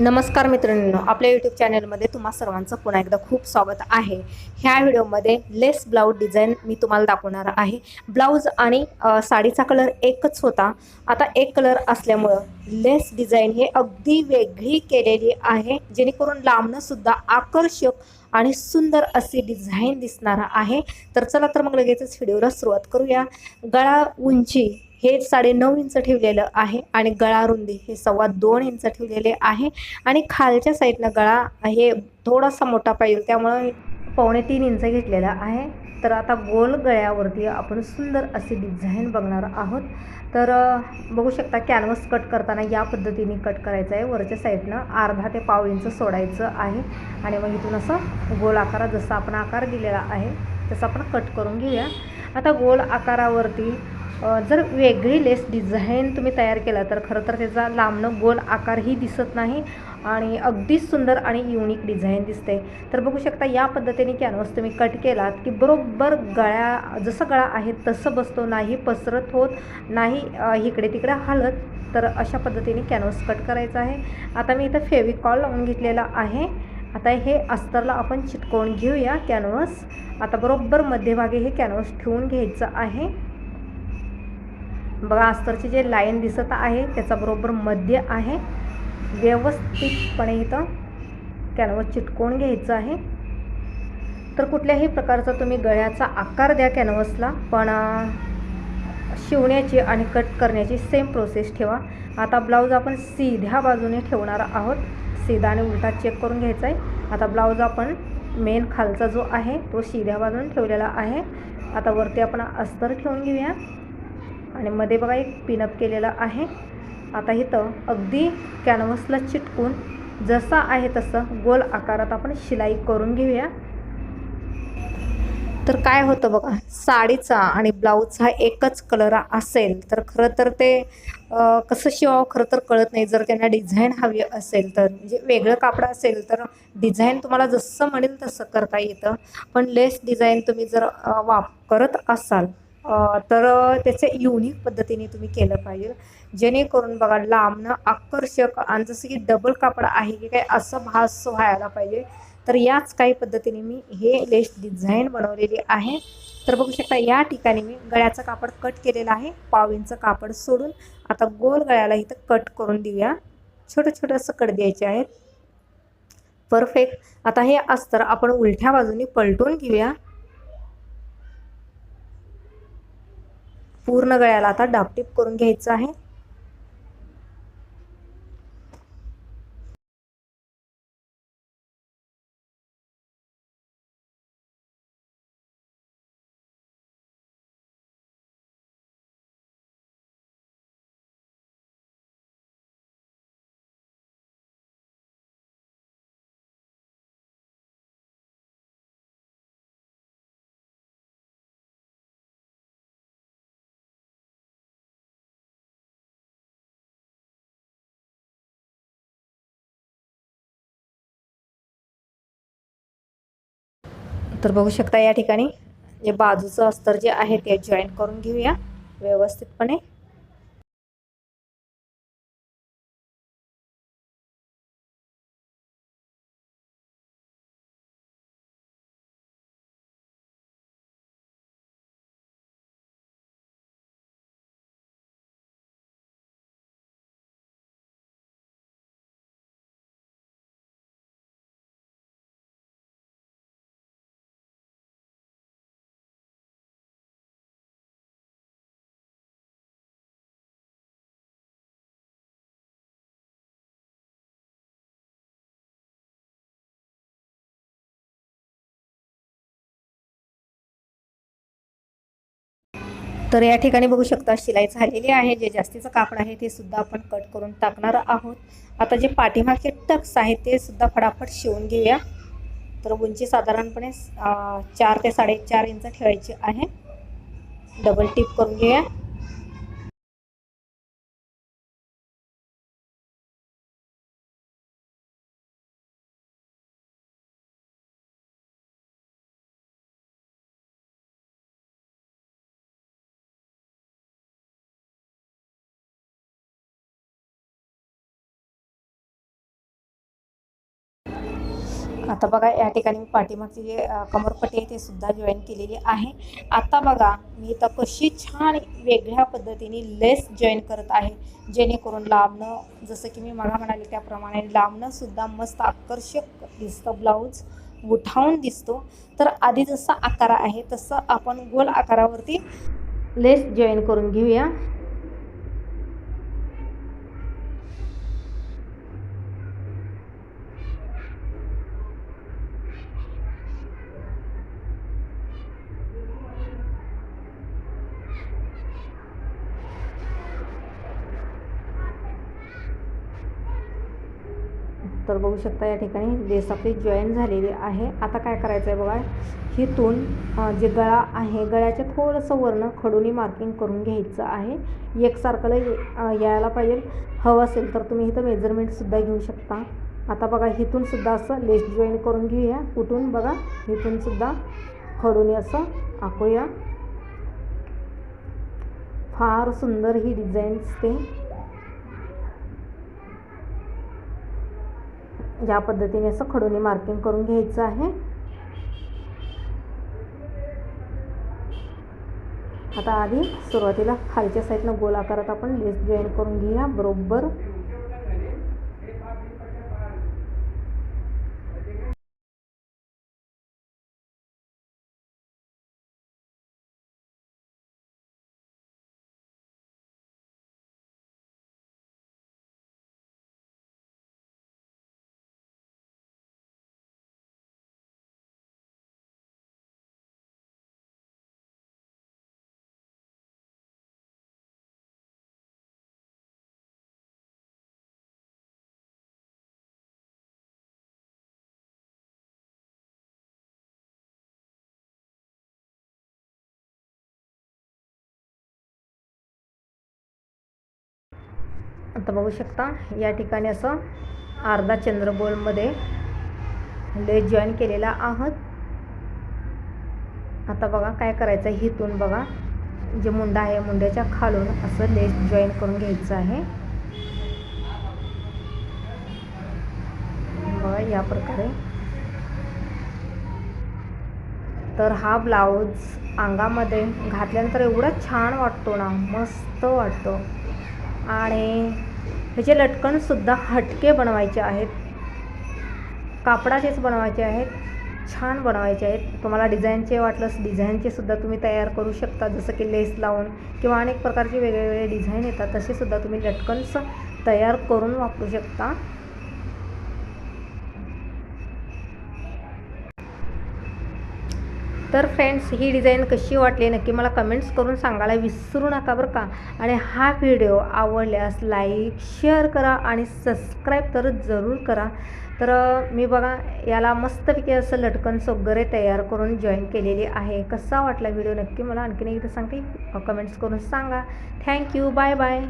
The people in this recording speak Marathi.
नमस्कार मित्रांनो आपल्या यूट्यूब चॅनलमध्ये तुम्हा सर्वांचं पुन्हा एकदा खूप स्वागत आहे. ह्या व्हिडिओमध्ये लेस ब्लाऊज डिझाईन मी तुम्हाला दाखवणार आहे. ब्लाऊज आणि साडीचा कलर एकच होता. आता एक कलर असल्यामुळं लेस डिझाईन हे अगदी वेगळी केलेली आहे. जेणेकरून लांबणंसुद्धा आकर्षक आणि सुंदर अशी डिझाईन दिसणार आहे. तर चला तर मग लगेचच व्हिडिओला सुरुवात करूया. गळा उंची हे साडे नऊ इंच ठेवलेलं आहे आणि गळा रुंदी हे सव्वा दोन इंच ठेवलेले आहे. आणि खालच्या साईडनं गळा हे थोडासा मोठा पाहिजे त्यामुळं पावणे तीन इंच घेतलेला आहे. तर आता गोल गळ्यावरती आपण सुंदर अशी डिझाईन बघणार आहोत. तर बघू शकता कॅनव्हस कट करताना या पद्धतीने कट करायचं आहे. वरच्या साईडनं अर्धा ते पाव इंच सोडायचं आहे. आणि मग इथून असं गोल आकारात जसा आपण आकार दिलेला आहे तसं आपण कट करून घेऊया. आता गोल आकारावरती जर वेगळी लेस डिझाईन तुम्ही तयार केला तर खरं तर त्याचा लांबणं गोल आकारही दिसत नाही आणि अगदीच सुंदर आणि युनिक डिझाईन दिसते. तर बघू शकता या पद्धतीने कॅनव्हस तुम्ही कट केलात की बरोबर गळ्या जसं गळा आहे तसं बसतो नाही पसरत होत नाही इकडे तिकडे हलत तर अशा पद्धतीने कॅनव्हस कट करायचा आहे. आता मी इथं फेविकॉल लावून घेतलेला आहे. आता हे अस्तरला आपण चिटकवून घेऊया कॅनव्हस आता बरोबर मध्यभागी हे कॅनव्हस ठेवून घ्यायचं आहे. बघा अस्तरची जे लाईन दिसत आहे त्याचा बरोबर मध्य आहे. व्यवस्थितपणे इथं कॅनवस चिटकवून घ्यायचं आहे. तर कुठल्याही प्रकारचा तुम्ही गळ्याचा आकार द्या कॅनव्हसला पण शिवण्याची आणि कट करण्याची सेम प्रोसेस ठेवा. आता ब्लाऊज आपण सीध्या बाजूने ठेवणार आहोत. सीधा आणि उलटा चेक करून घ्यायचा आहे. आता ब्लाऊज आपण मेन खालचा जो आहे तो सीध्या बाजूने ठेवलेला आहे. आता वरती आपण अस्तर ठेवून घेऊया. आणि मध्ये बघा एक पिनअप केलेला आहे. आता इथं अगदी कॅनव्हसला चिटकून जसा आहे तसं गोल आकारात आपण शिलाई करून घेऊया. तर काय होतं बघा साडीचा आणि ब्लाऊजचा एकच कलर असेल तर खरं तर ते कसं शिवावं खरं तर कळत नाही. जर त्यांना डिझाईन हवी असेल तर म्हणजे वेगळं कापड असेल तर डिझाईन तुम्हाला जसं म्हणेल तसं करता येतं. पण लेस डिझाईन तुम्ही जर वाप करत असाल तर त्याचं युनिक पद्धतीने तुम्ही केलं पाहिजे. जेणेकरून बघा लांबणं आकर्षक आणि जसं की डबल कापड आहे की काय असं भास व्हायला पाहिजे. तर याच काही पद्धतीने मी हे लेस डिझाईन बनवलेली आहे. तर बघू शकता या ठिकाणी मी गळ्याचं कापड कट केलेलं आहे. पावींचं कापड सोडून आता गोल गळ्याला इथं कट करून देऊया. छोटं छोटं असं कट द्यायचे आहेत. परफेक्ट आता हे अस्तर आपण उलट्या बाजूनी पलटून घेऊया. पूर्ण गळ्याला आता डापटीप करून घ्यायचं आहे. तर बघू शकता या ठिकाणी जे बाजूचं अस्तर जे आहे ते जॉईन करून घेऊया. व्यवस्थितपणे. तर या ठिकाणी बघू शकता शिलाई झालेली आहे. जे जास्तीचं कापड आहे ते सुद्धा आपण कट करून टाकणार आहोत. आता जे पाठीमागचे टक्स आहेत ते सुद्धा फटाफट शिवून घेऊया. तर उंची साधारणपणे चार ते साडेचार इंच ठेवायची आहे. डबल टिप करून घेऊया. आता बघा या ठिकाणी मी पाठीमागची जे कमरपट्टी आहे ते सुद्धा जॉईन केलेली आहे. आता बघा मी इथं कशी छान वेगळ्या पद्धतीने लेस जॉईन करत आहे. जेणेकरून लांबणं जसं की मी मला म्हणाले त्याप्रमाणे लांबणं सुद्धा मस्त आकर्षक दिसतं ब्लाऊज उठावून दिसतो. तर आधी जसा आकार आहे तसं आपण गोल आकारावरती लेस जॉईन करून घेऊया. तर बघू शकता या ठिकाणी लेस आपली जॉईन झालेली आहे. आता काय करायचं आहे बघा हिथून जे गळा आहे गळ्याच्या थोडंसं वर्ण खडूनी मार्किंग करून घ्यायचं आहे. एकसारखंला यायला पाहिजे. हवं असेल तर तुम्ही इथं मेजरमेंटसुद्धा घेऊ शकता. आता बघा इथूनसुद्धा असं लेस जॉईन करून घेऊया. कुठून बघा इथूनसुद्धा खडूनी असं आखूया. फार सुंदर ही डिझाईन्स ते या पद्धतीने असं खडूने मार्किंग करून घ्यायचं आहे. आता आधी सुरुवातीला खालच्या साईडनं गोल आकारात आपण लेस जॉईन करून घेऊया. बरोबर. आता बघू शकता या ठिकाणी असं अर्धा चंद्रबोलमध्ये लेस जॉईन केलेला आहोत. आता बघा काय करायचं आहे हिथून बघा. जे मुंडा आहे मुंड्याच्या खालून असं लेस जॉईन करून घ्यायचं आहे. बघा या प्रकारे. तर हा ब्लाऊज अंगामध्ये घातल्यानंतर एवढा छान वाटतो ना मस्त वाटतो. आणि ह्याचे लटकनसुद्धा हटके बनवायचे आहेत. कापडाचेच बनवायचे आहेत. छान बनवायचे आहेत. तुम्हाला डिझाईनचे वाटलंस डिझाईनचे सुद्धा तुम्ही तयार करू शकता. जसं की लेस लावून किंवा अनेक प्रकारचे वेगवेगळे डिझाईन येतात तसेसुद्धा तुम्ही लटकन्स तयार करून वापरू शकता. तर फ्रेंड्स ही डिझाईन कशी वाटली? नक्की मला कमेंट्स करून सांगायला विसरू नका बरं का? आणि हा व्हिडिओ आवडल्यास लाईक शेअर करा आणि सबस्क्राईब तर जरूर करा. तर मी बघा याला मस्तपैकी असं लटकन्स वगैरे तयार करून जॉईन केलेली आहे. कसा वाटला व्हिडिओ नक्की मला आणखीन एकदा सांगते. कमेंट्स करून सांगा. Thank you bye bye